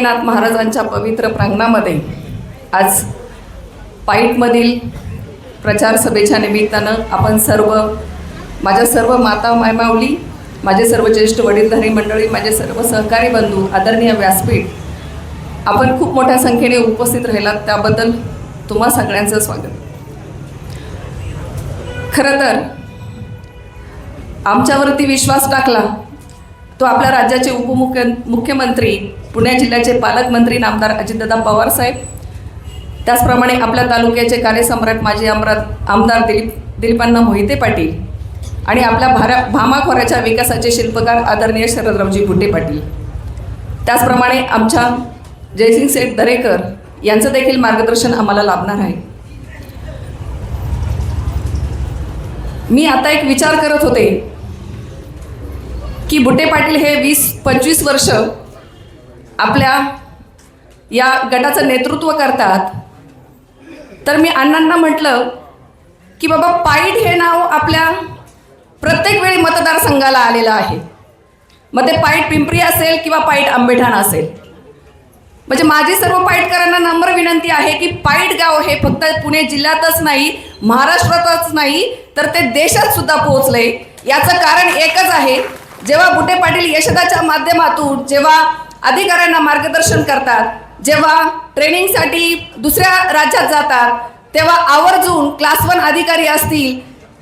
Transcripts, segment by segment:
नाथ महाराजांच्या पवित्र प्रांगणामध्ये आज पाईटमधील प्रचार सभेच्या निमित्तानं आपण सर्व माझ्या सर्व माता मायमावली माझे सर्व ज्येष्ठ वडीलधारी मंडळी माझे सर्व सहकारी बंधू आदरणीय व्यासपीठ आपण खूप मोठ्या संख्येने उपस्थित राहिलात. त्याबद्दल तुम्हा सगळ्यांचं स्वागत. खरं तर आमच्यावरती विश्वास टाकला तो आपल्या राज्याचे उपमुख्य मुख्यमंत्री पुणे जिल्ह्याचे पालकमंत्री नामदार अजितदादा पवार साहेब त्याचप्रमाणे आपल्या तालुक्याचे कार्यसम्राट माजी आमरा आमदार दिलीप दिलीपांना मोहिते पाटील आणि आपल्या भारा भामाखोऱ्याच्या विकासाचे शिल्पकार आदरणीय शरदरावजी बुटे पाटील. त्याचप्रमाणे आमच्या जयसिंग सेठ दरेकर यांचं देखील मार्गदर्शन आम्हाला लाभणार आहे. मी आता एक विचार करत होते की बुटे पाटील हे वीस पंचवीस वर्ष आपल्या या गटाचं नेतृत्व करतात. तर मी अण्णांना म्हटलं की बाबा पाईट हे नाव आपल्या प्रत्येक वेळी मतदारसंघाला आलेलं आहे. मग ते पाईट पिंपरी असेल किंवा पाईट आंबेठाण असेल. म्हणजे माझी सर्व पाईटकरांना नम्र विनंती आहे की पाईट गाव हे फक्त पुणे जिल्ह्यातच नाही महाराष्ट्रातच नाही तर ते देशात सुद्धा पोहोचले याचं कारण एकच आहे जेव्हा बुटे पाटील यशदाच्या माध्यमातून जेव्हा अधिकाऱ्यांना मार्गदर्शन करतात. जेव्हा ट्रेनिंगसाठी दुसऱ्या राज्यात जातात तेव्हा आवर्जून क्लास वन अधिकारी असतील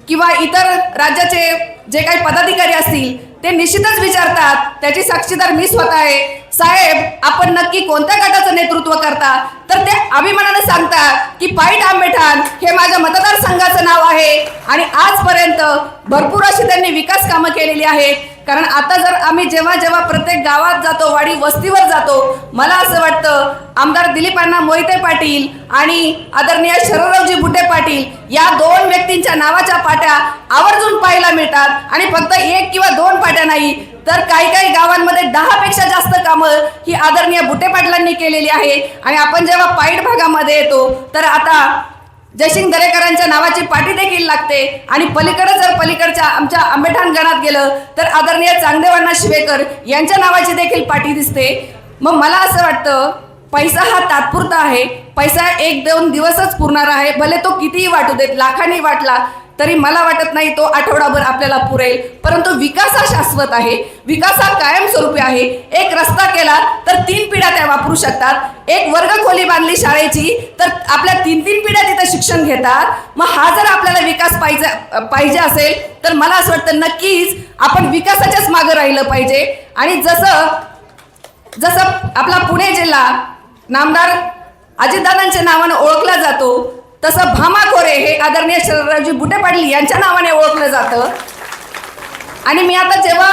किंवा इतर राज्याचे जे काही पदाधिकारी असतील ते निश्चितच विचारतात त्याची साक्षीदार मी स्वतः आहे. साहेब आपण नक्की कोणत्या गटाचं नेतृत्व करता? तर ते अभिमानाने सांगतात की पाईट आंबेठाण हे माझ्या मतदारसंघाचं नाव आहे आणि आजपर्यंत भरपूर अशी त्यांनी विकास कामं केलेली आहेत. कारण आता जर आम्ही जेव्हा जेव्हा प्रत्येक गावात जातो वाडी वस्तीवर जातो मला असं वाटतं आमदार दिलीपांना मोहिते पाटील आणि आदरणीय शरदरावजी बुटे पाटील या दोन व्यक्तींच्या नावाच्या पाट्या आवर्जून पाहायला मिळतात. आणि फक्त एक किंवा दोन पाट्या नाही तर काही काही गावांमध्ये दहा पेक्षा जास्त कामं ही आदरणीय बुटे पाटलांनी केलेली आहे. आणि आपण जेव्हा पाईट भागामध्ये येतो तर आता जयसिंग दरेकरांच्या नावाची पाठी देखील लागते. आणि पलीकडे जर पलीकडच्या आमच्या आंबेठाण गणात गेलं तर आदरणीय चांगदेवांना शिवेकर यांच्या नावाची देखील पाठी दिसते. मग मला असं वाटतं पैसा हा तात्पुरता आहे. पैसा एक दोन दिवसच पुरणार आहे. भले तो कितीही वाटू देत लाखांनी वाटला तरी मला वाटत नाही तो आठवडाभर आपल्याला पुरेल. परंतु विकास हा शाश्वत आहे. विकास हा कायमस्वरूपी आहे. एक रस्ता केला तर तीन पिढ्या त्या वापरू शकतात. एक वर्ग खोली बांधली शाळेची तर आपल्या तीन तीन पिढ्या तिथे शिक्षण घेतात. मग हा जर आपल्याला विकास पाहिजे पाहिजे असेल तर मला असं वाटतं नक्कीच आपण विकासाच्याच मागं राहिलं पाहिजे. आणि जसं जसं आपला पुणे जिल्हा नामदार अजितदादांच्या नावानं ओळखला जातो तसं भामा खोरे हे आदरणीय शरदरावजी बुटे पाटील यांच्या नावाने ओळखलं जातं. आणि मी आता जेव्हा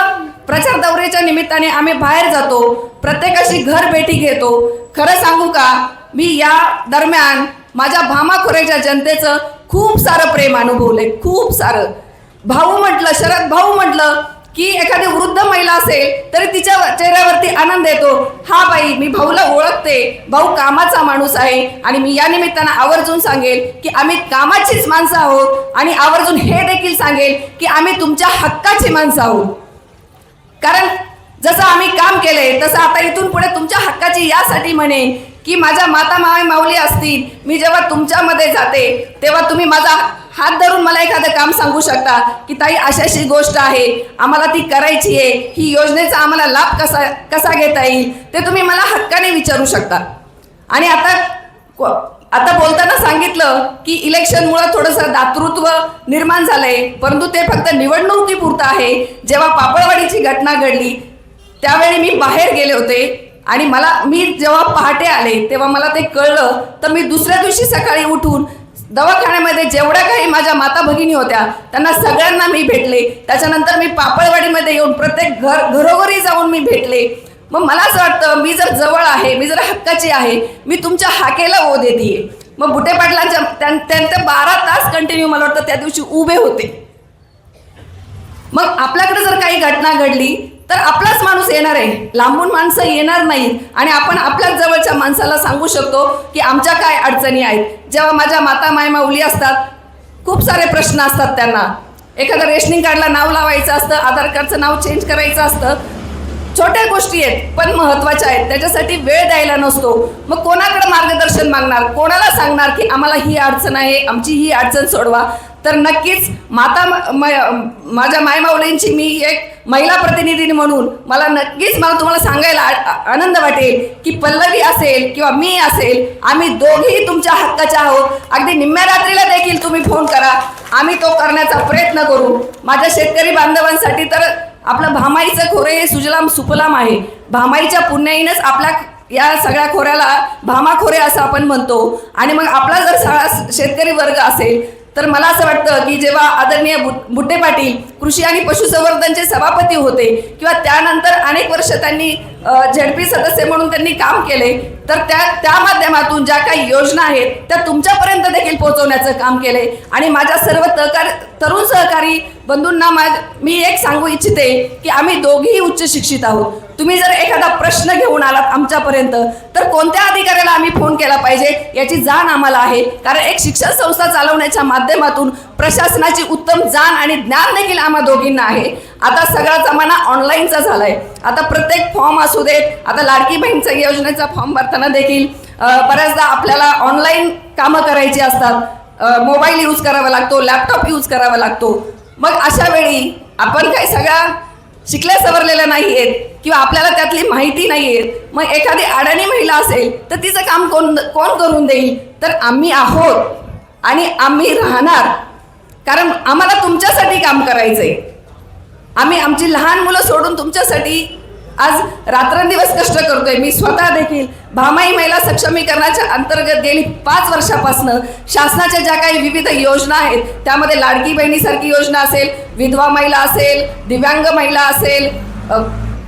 प्रचार दौऱ्याच्या निमित्ताने आम्ही बाहेर जातो प्रत्येकाशी घर भेटी घेतो खरं सांगू का मी या दरम्यान माझ्या भामाखोऱ्याच्या जनतेचं खूप सारं प्रेम अनुभवलंय खूप सारं. भाऊ म्हटलं शरद भाऊ म्हटलं की एखादी वृद्ध महिला असेल तरी तिच्या चेहऱ्यावरती आनंद येतो. हा बाई मी भाऊला ओळखते. भाऊ कामाचा माणूस आहे. आणि मी या निमित्तानं आवर्जून सांगेल की आम्ही कामाचीच माणसं आहोत. आणि आवर्जून हे देखील सांगेल की आम्ही तुमच्या हक्काची माणसं आहोत. कारण जसं आम्ही काम केलंय तसं आता इथून पुढे तुमच्या हक्काची यासाठी म्हणेन की माझ्या माता माय माऊली असतील मी जेव्हा तुमच्यामध्ये जाते तेव्हा तुम्ही माझा हात धरून मला एखादं काम सांगू शकता? की ताई अशाशी गोष्ट आहे. आम्हाला ती करायची आहे. ही योजनेचा आम्हाला लाभ कसा कसा घेता येईल? ते तुम्ही मला हक्काने विचारू शकता. आणि आता आता बोलताना सांगितलं की इलेक्शनमुळं थोडंसं दातृत्व निर्माण झालंय. परंतु ते फक्त निवडणुकीपुरतं आहे. जेव्हा पापळवाडीची घटना घडली त्यावेळी मी बाहेर गेले होते. आणि मला मी जेव्हा पहाटे आले तेव्हा मला ते कळलं. तर मी दुसऱ्या दिवशी सकाळी उठून दवाखान्यामध्ये जेवढ्या काही माझ्या माता भगिनी होत्या त्यांना सगळ्यांना मी भेटले. त्याच्यानंतर मी पापळवाडीमध्ये येऊन प्रत्येक घर घरोघरी जाऊन मी भेटले. मग मला असं वाटतं मी जर जवळ आहे मी जर हक्काची आहे मी तुमच्या हाकेला ओ देते मग बुटे पाटलांच्या त्यांचं त्यांचे बारा तास कंटिन्यू मला वाटतं त्या दिवशी उभे होते. मग आपल्याकडे जर काही घटना घडली तर आपलाच माणूस येणार आहे. लांबून माणसं येणार नाही. आणि आपण आपल्याच जवळच्या माणसाला सांगू शकतो की आमच्या काय अडचणी आहेत. जेव्हा माझ्या माता माय माऊली असतात खूप सारे प्रश्न असतात त्यांना. एखादं रेशनिंग कार्डला नाव लावायचं असतं आधार कार्डचं नाव चेंज करायचं असतं. छोट्या गोष्टी आहेत पण महत्त्वाच्या आहेत. त्याच्यासाठी वेळ द्यायला नसतो. मग कोणाकडे मार्गदर्शन मागणार? कोणाला सांगणार की आम्हाला ही अडचण आहे आमची ही अडचण सोडवा? तर नक्कीच माता माझ्या मायमाऊलींची मी एक महिला प्रतिनिधी म्हणून मला नक्कीच मला तुम्हाला सांगायला आनंद वाटेल की पल्लवी असेल किंवा मी असेल आम्ही दोघेही तुमच्या हक्काच्या आहोत. अगदी निम्म्या रात्रीला देखील तुम्ही फोन करा. आम्ही तो करण्याचा प्रयत्न करू. माझ्या शेतकरी बांधवांसाठी तर आपलं भामाईचं खोरे हे सुजलाम सुफलाम आहे. भामाईच्या पुण्याईनंच आपल्या या सगळ्या खोऱ्याला भामा खोरे असं आपण म्हणतो. आणि मग आपला जर सगळा शेतकरी वर्ग असेल तर मला असं वाटतं की जेव्हा आदरणीय बु बुट्टे पाटील कृषी आणि पशुसंवर्धनचे सभापती होते किंवा त्यानंतर अनेक वर्ष त्यांनी झेडपी सदस्य म्हणून त्यांनी काम केले तर त्या त्या माध्यमातून ज्या काही योजना आहेत त्या तुमच्यापर्यंत देखील पोहोचवण्याचं काम केले. आणि माझ्या सर्व तकार तरुण सहकारी बंधूंना मा मी एक सांगू इच्छिते की आम्ही दोघेही उच्च शिक्षित आहोत. तुम्ही जर एखादा प्रश्न घेऊन आलात आमच्यापर्यंत तर कोणत्या अधिकाऱ्याला आम्ही फोन केला पाहिजे याची जाण आम्हाला आहे. कारण एक शिक्षण संस्था चालवण्याच्या माध्यमातून प्रशासनाची उत्तम जाण आणि ज्ञान देखील आम्हा दोघींना आहे. आता सगळा जमाना ऑनलाईनचा झालाय. आता प्रत्येक फॉर्म असू देत आता लाडकी बहीणचा योजनेचा फॉर्म भरताना देखील बऱ्याचदा आपल्याला ऑनलाईन कामं करायची असतात. मोबाईल यूज करावा लागतो लॅपटॉप यूज करावा लागतो. मग अशा वेळी आपण काही सगळ्या शिकल्या सवरलेल्या नाही आहेत किंवा आपल्याला त्यातली माहिती नाही आहे मग एखादी अडाणी महिला असेल तर तिचं काम कोण कोण करून देईल? तर आम्ही आहोत आणि आम्ही राहणार. कारण आम्हाला तुमच्यासाठी काम करायचं आहे आम्ही आमची लहान मुलं सोडून तुमच्यासाठी आज रात्रंदिवस कष्ट करतोय. मी स्वतः देखील भामाई महिला सक्षमीकरणाच्या अंतर्गत गेली पाच वर्षापासनं शासनाच्या ज्या काही विविध योजना आहेत त्यामध्ये लाडकी बहिणीसारखी योजना असेल विधवा महिला असेल दिव्यांग महिला असेल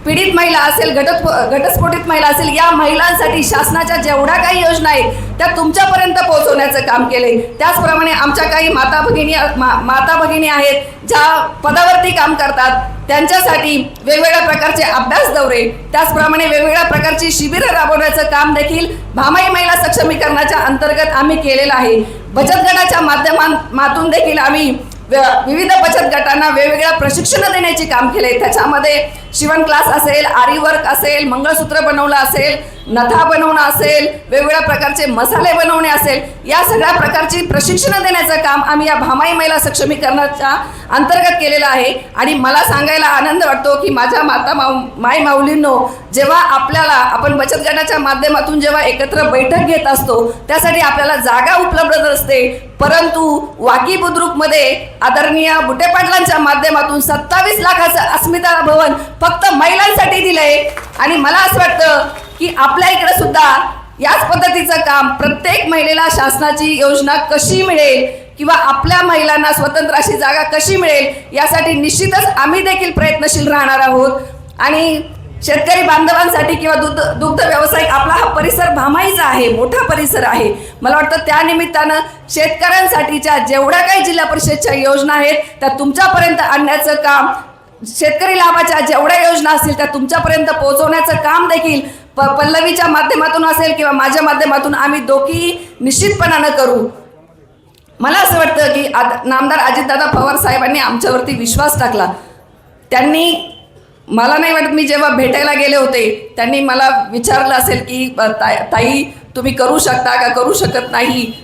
पीडित महिला असेल घटस्फो घटस्फोटित महिला असेल या महिलांसाठी शासनाच्या जेवढ्या काही योजना आहेत त्या तुमच्यापर्यंत पोहोचवण्याचं काम केले त्याचप्रमाणे आमच्या काही माता भगिनी मा- माता भगिनी आहेत ज्या पदावरती काम करतात त्यांच्यासाठी वेगवेगळ्या प्रकारचे अभ्यास दौरे त्याचप्रमाणे वेगवेगळ्या प्रकारची शिबिरं राबवण्याचं काम देखील भामाई महिला सक्षमीकरणाच्या अंतर्गत आम्ही केलेलं आहे. बचत गटाच्या माध्यमातून देखील आम्ही विविध बचत गटांना वेगवेगळ्या प्रशिक्षण देण्याचे काम केले त्याच्यामध्ये शिवण क्लास असेल आरी वर्क असेल मंगळसूत्र बनवलं असेल नथा बनवणं असेल वेगवेगळ्या प्रकारचे मसाले बनवणे असेल या सगळ्या प्रकारची प्रशिक्षण देण्याचं काम आम्ही या भामाई महिला सक्षमीकरणाच्या अंतर्गत केलेलं आहे. आणि मला सांगायला आनंद वाटतो की माझ्या माता माऊ माय माऊलींनो जेव्हा आपल्याला आपण बचत गटाच्या माध्यमातून जेव्हा एकत्र बैठक घेत असतो त्यासाठी आपल्याला जागा उपलब्ध असते परंतु वाकी बुद्रुकमध्ये आदरणीय बुटेपाटलांच्या माध्यमातून सत्तावीस लाखाचं अस्मिता भवन फक्त महिलांसाठी दिलंय. आणि मला असं वाटतं की आपल्या इकडे सुद्धा याच पद्धतीचं काम प्रत्येक महिलेला शासनाची योजना कशी मिळेल किंवा आपल्या महिलांना स्वतंत्र अशी जागा कशी मिळेल यासाठी निश्चितच आम्ही देखील प्रयत्नशील राहणार आहोत. आणि शेतकरी बांधवांसाठी किंवा दुग्ध दुग्ध व्यावसायिक आपला हा परिसर भामाईचा आहे मोठा परिसर आहे. मला वाटतं त्यानिमित्तानं शेतकऱ्यांसाठीच्या जेवढ्या काही जिल्हा परिषदच्या योजना आहेत त्या तुमच्यापर्यंत आणण्याचं काम शेतकरी लाभाच्या जेवढ्या योजना असतील त्या तुमच्यापर्यंत पोहोचवण्याचं काम देखील प पल्लवीच्या माध्यमातून असेल किंवा माझ्या माध्यमातून आम्ही दोघी निश्चितपणानं करू. मला असं वाटतं की आद नामदार अजितदादा पवार साहेबांनी आमच्यावरती विश्वास टाकला. त्यांनी मला नाही वाटत मी जेव्हा भेटायला गेले होते त्यांनी मला विचारलं असेल की ताई ताई, तुम्ही करू शकता का? करू शकत नाही.